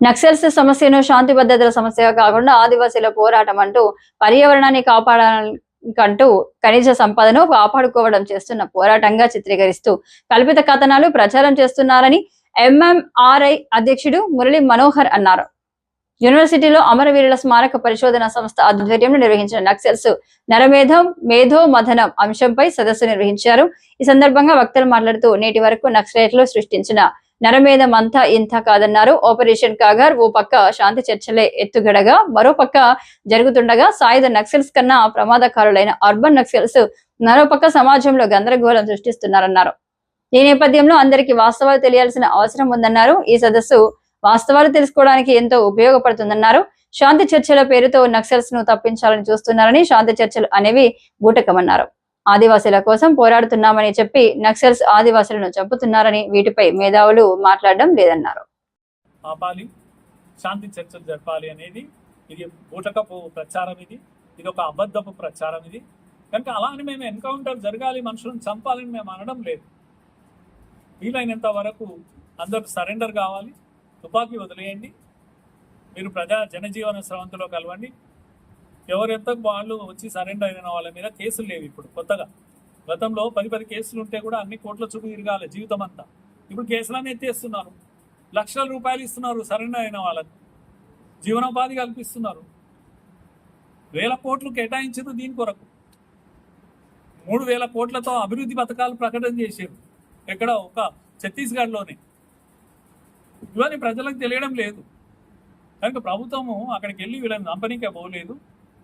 నక్సల్స్ సమస్యను శాంతి భద్రతల సమస్యగా కాకుండా ఆదివాసీల పోరాటం అంటూ పర్యావరణాన్ని కాపాడకంటూ ఖనిజ సంపదను కాపాడుకోవడం చేస్తున్న పోరాటంగా చిత్రీకరిస్తూ కల్పిత కథనాలు ప్రచారం చేస్తున్నారని ఎంఎంఆర్ఐ అధ్యక్షుడు మురళి మనోహర్ అన్నారు. యూనివర్సిటీలో అమరవీరుల స్మారక పరిశోధన సంస్థ ఆధ్వర్యంలో నిర్వహించిన నక్సల్స్ నరమేధం మేధో మథనం అంశంపై సదస్సు నిర్వహించారు. ఈ సందర్భంగా వక్తలు మాట్లాడుతూ నేటి వరకు నక్సలైట్లు సృష్టించిన నరమేధం అంతా ఇంత కాదన్నారు. ఆపరేషన్ కాగర్ ఓ పక్క శాంతి చర్చలే ఎత్తుగడగా మరో పక్క జరుగుతుండగా సాయుధ నక్సల్స్ కన్నా ప్రమాదకారులైన అర్బన్ నక్సల్స్ మరో పక్క సమాజంలో గందరగోళం సృష్టిస్తున్నారన్నారు. ఈ నేపథ్యంలో అందరికీ వాస్తవాలు తెలియాల్సిన అవసరం ఉందన్నారు. ఈ సదస్సు వాస్తవాలు తెలుసుకోవడానికి ఎంతో ఉపయోగపడుతుందన్నారు. శాంతి చర్చల పేరుతో నక్సల్స్ను తప్పించాలని చూస్తున్నారని శాంతి చర్చలు అనేవి బూటకమన్నారు ఆదివాసీల కోసం పోరాడుతున్నామని చెప్పి నక్సల్స్ ఆదివాసులను చంపుతున్నారని వీటిపై మేధావులు మాట్లాడడం లేదన్నారు. ఆపాలి. శాంతి చర్చలు జరపాలి అనేది ఇది బూటకపు ప్రచారం ఇది. ఇది ఒక అబద్ధపు ప్రచారం ఇది. కనుక అలా అని మేము ఎన్కౌంటర్ జరగాలి మనుషులను చంపాలని మేము అనడం లేదు. వీలైనంత వరకు అందరూ సరెండర్ కావాలి. తుపాకీ వదిలేయండి. మీరు ప్రజా జనజీవన స్రవంతిలో కలవండి. ఎవరెంతకు వాళ్ళు వచ్చి సరెండర్ అయిన వాళ్ళ మీద కేసులు లేవు ఇప్పుడు కొత్తగా. గతంలో పది పది కేసులు ఉంటే కూడా అన్ని కోట్ల చుట్టూ తిరగాలి జీవితం అంతా. ఇప్పుడు కేసులన్నీ ఎత్తేస్తున్నారు. లక్షల రూపాయలు ఇస్తున్నారు సరెండర్ అయిన వాళ్ళకి జీవనోపాధి కల్పిస్తున్నారు. వేల కోట్లు కేటాయించారు దీని కొరకు. మూడు వేల కోట్లతో అభివృద్ధి పథకాలు ప్రకటన చేశారు. ఎక్కడ? ఒక ఛత్తీస్గఢ్లోనే. ఇవన్నీ ప్రజలకు తెలియడం లేదు. కనుక ప్రభుత్వము అక్కడికి వెళ్ళి వీళ్ళని కంపెనీకే పోలేదు.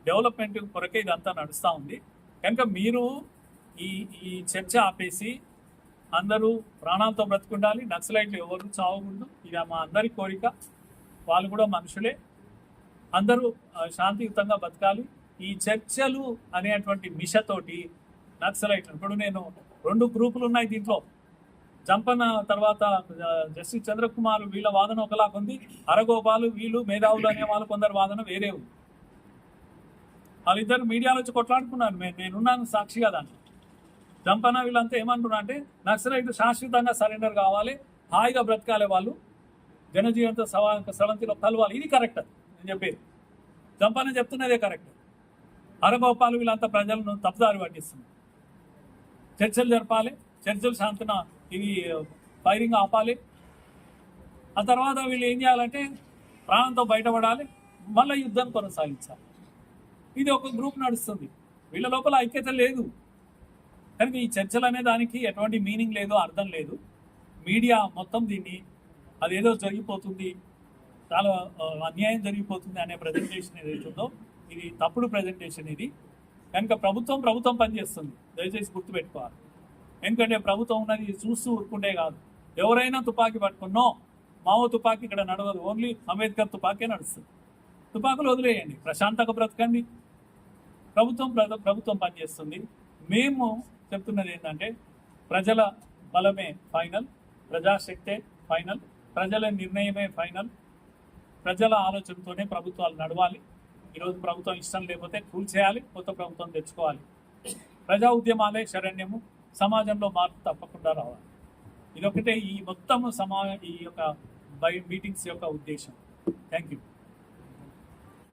డెవలప్మెంట్ కొరకే ఇదంతా నడుస్తూ ఉంది. కనుక మీరు ఈ ఈ చర్చ ఆపేసి అందరూ ప్రాణాలతో బ్రతుకుండాలి నక్సలైట్లు ఎవరు చావకూడదు. ఇది మా అందరి కోరిక. వాళ్ళు కూడా మనుషులే. అందరూ శాంతియుతంగా బతకాలి. ఈ చర్చలు అనేటువంటి మిషతోటి నక్సలైట్లు ఇప్పుడు నేను రెండు గ్రూపులు ఉన్నాయి దీంట్లో. జంపన తర్వాత జస్టిస్ చంద్రకుమార్ వీళ్ళ వాదన ఒకలాగా ఉంది అరగోపాలు వీళ్ళు మేధావులు అనే వాళ్ళు కొందరు వాదన వేరే ఉంది వాళ్ళిద్దరు మీడియాలో వచ్చి కొట్లాడుకున్నారు. నేను నేనున్నాను సాక్షిగా దాన్ని జంపన వీళ్ళంతా ఏమంటున్నా అంటే నక్సలైట్ శాశ్వతంగా సరెండర్ కావాలి హాయిగా బ్రతకాలే వాళ్ళు. జనజీవనంతో సవా స్రవంతిలో కలవాలి. ఇది కరెక్ట్ నేను చెప్పేది. జంపన చెప్తున్నదే కరెక్ట్. అరగోపాలు వీళ్ళంతా ప్రజలను తప్పుదారి పట్టిస్తున్నారు. చర్చలు జరపాలి చర్చలు శాంతన ఇవి ఫైరింగ్ ఆపాలి. ఆ తర్వాత వీళ్ళు ఏం చేయాలంటే ప్రాణంతో బయటపడాలి మళ్ళీ యుద్ధం కొనసాగించాలి. ఇది ఒక గ్రూప్ నడుస్తుంది. వీళ్ళ లోపల ఐక్యత లేదు. కనుక ఈ చర్చలు అనే దానికి ఎటువంటి మీనింగ్ లేదు అర్థం లేదు. మీడియా మొత్తం దీన్ని అదేదో జరిగిపోతుంది చాలా అన్యాయం జరిగిపోతుంది అనే ప్రజెంటేషన్ ఏదైతుందో ఇది తప్పుడు ప్రజెంటేషన్ ఇది. కనుక ప్రభుత్వం ప్రభుత్వం పనిచేస్తుంది దయచేసి గుర్తుపెట్టుకోవాలి. ఎందుకంటే ప్రభుత్వం ఉన్నది చూస్తూ ఊరుకుంటే కాదు. ఎవరైనా తుపాకీ పట్టుకున్నో మావో తుపాకీ ఇక్కడ నడవదు. ఓన్లీ అంబేద్కర్ తుపాకీ నడుస్తుంది. తుపాకులు వదిలేయండి. ప్రశాంతంగా బ్రతకండి. ప్రభుత్వం ప్ర- ప్రభుత్వం పనిచేస్తుంది. మేము చెప్తున్నది ఏంటంటే ప్రజల బలమే ఫైనల్ ప్రజాశక్తే ఫైనల్ ప్రజల నిర్ణయమే ఫైనల్. ప్రజల ఆలోచనతోనే ప్రభుత్వాలు నడవాలి. ఈరోజు ప్రభుత్వం ఇష్టం లేకపోతే కూల్చేయాలి కొత్త ప్రభుత్వం తెచ్చుకోవాలి. ప్రజా ఉద్యమాలే శరణ్యము సమాజంలో మార్పు తప్పకుండా రావాలి. ఇదొకటే ఈ మొత్తం సమా ఈ యొక్క బై మీటింగ్స్ యొక్క ఉద్దేశం. Thank you